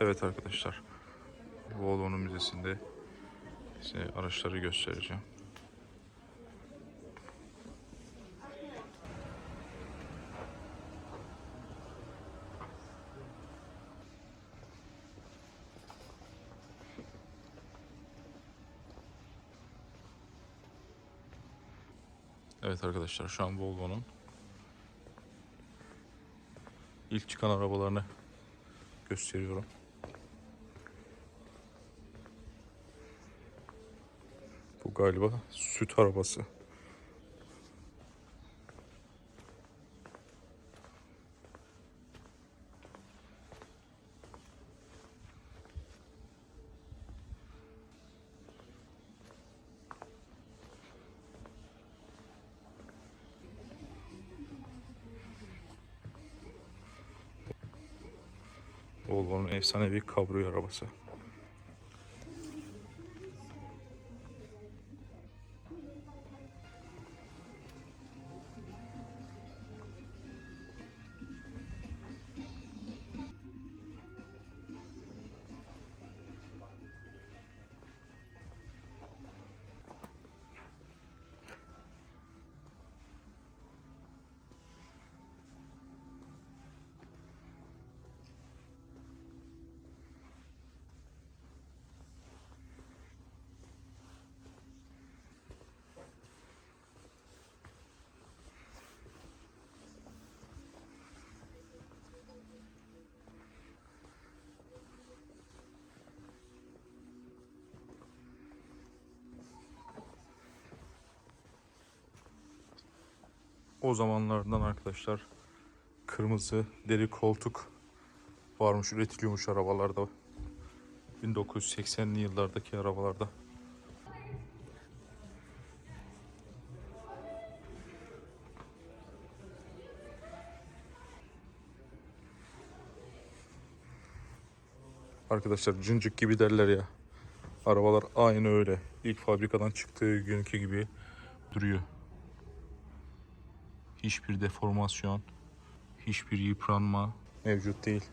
Evet arkadaşlar. Volvo'nun müzesinde size araçları göstereceğim. Evet arkadaşlar şu an Volvo'nun ilk çıkan arabalarını gösteriyorum. Bu galiba süt arabası. Volvo'nun efsanevi kabrio arabası. O zamanlardan arkadaşlar kırmızı deri koltuk varmış üretiliyormuş arabalarda. 1980'li yıllardaki arabalarda. Arkadaşlar cıncık gibi derler ya. Arabalar aynı öyle. İlk fabrikadan çıktığı günkü gibi duruyor. Hiçbir deformasyon, hiçbir yıpranma mevcut değil.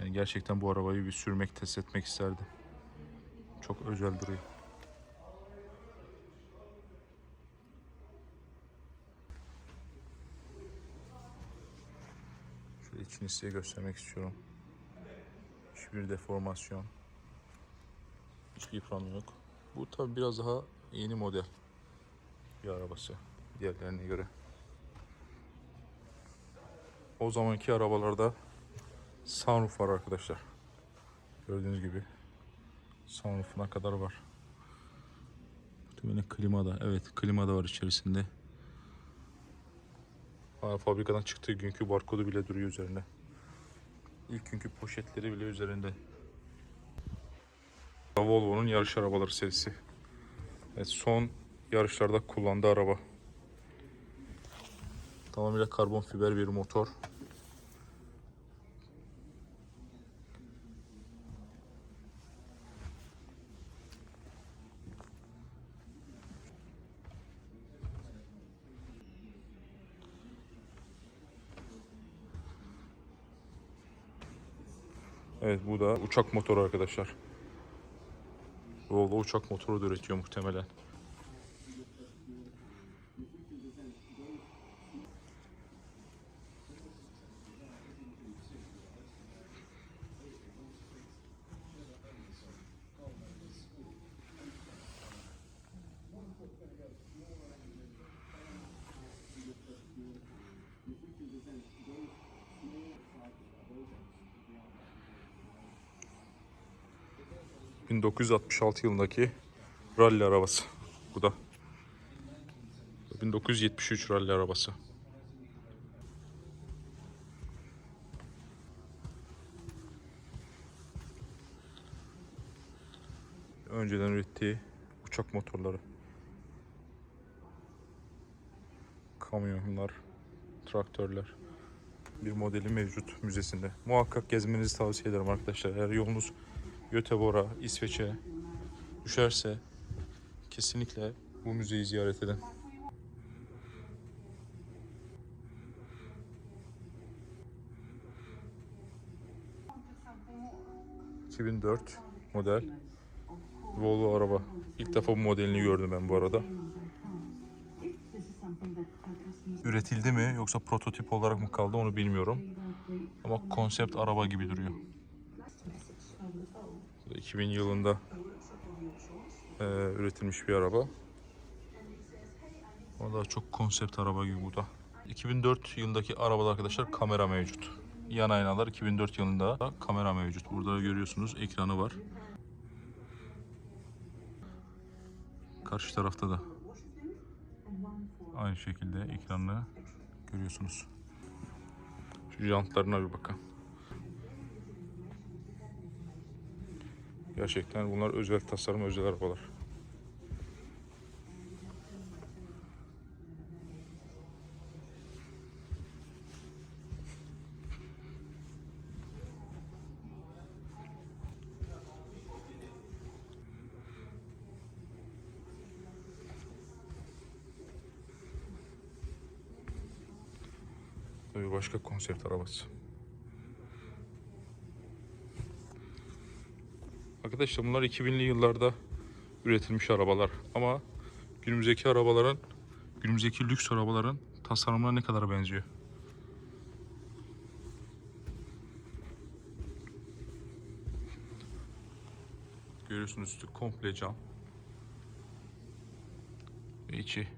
Yani gerçekten bu arabayı bir sürmek, test etmek isterdim. Çok özel duruyor. İçini size göstermek istiyorum. Hiçbir deformasyon. Hiçbir yıpranma yok. Bu tabi biraz daha yeni model bir arabası diğerlerine göre. O zamanki arabalarda sunroof var arkadaşlar. Gördüğünüz gibi sunroofuna kadar var. Muhtemelen klima da. Evet klima da var içerisinde. Fabrikadan çıktığı günkü barkodu bile duruyor üzerinde. İlk günkü poşetleri bile üzerinde. Volvo'nun yarış arabaları serisi. Evet, son yarışlarda kullandığı araba. Tamamıyla karbon fiber bir motor. Evet bu da uçak motoru arkadaşlar. Volvo uçak motoru da üretiyor muhtemelen. ...1966 yılındaki rally arabası. Bu da 1973 rally arabası. Önceden ürettiği uçak motorları. Kamyonlar, traktörler. bir modeli mevcut müzesinde. Muhakkak gezmenizi tavsiye ederim arkadaşlar. Eğer yolunuz Göteborg'a, İsveç'e düşerse kesinlikle bu müzeyi ziyaret edin. ...2004 model Volvo araba. İlk defa bu modelini gördüm ben bu arada. Üretildi mi yoksa prototip olarak mı kaldı onu bilmiyorum. Ama konsept araba gibi duruyor. 2000 yılında e, üretilmiş bir araba. Daha çok konsept araba gibi bu da. 2004 yılındaki arabada arkadaşlar kamera mevcut. Yan aynalar 2004 yılında da kamera mevcut. Burada görüyorsunuz ekranı var. Karşı tarafta da aynı şekilde ekranını görüyorsunuz. Şu jantlarına bir bakın. Gerçekten bunlar özel tasarım, özel arabalar. Tabii başka konsept arabası. Arkadaşlar bunlar 2000'li yıllarda üretilmiş arabalar ama günümüzdeki arabaların günümüzdeki lüks arabaların tasarımına ne kadar benziyor. Görüyorsunuz üstü komple cam. Ve içi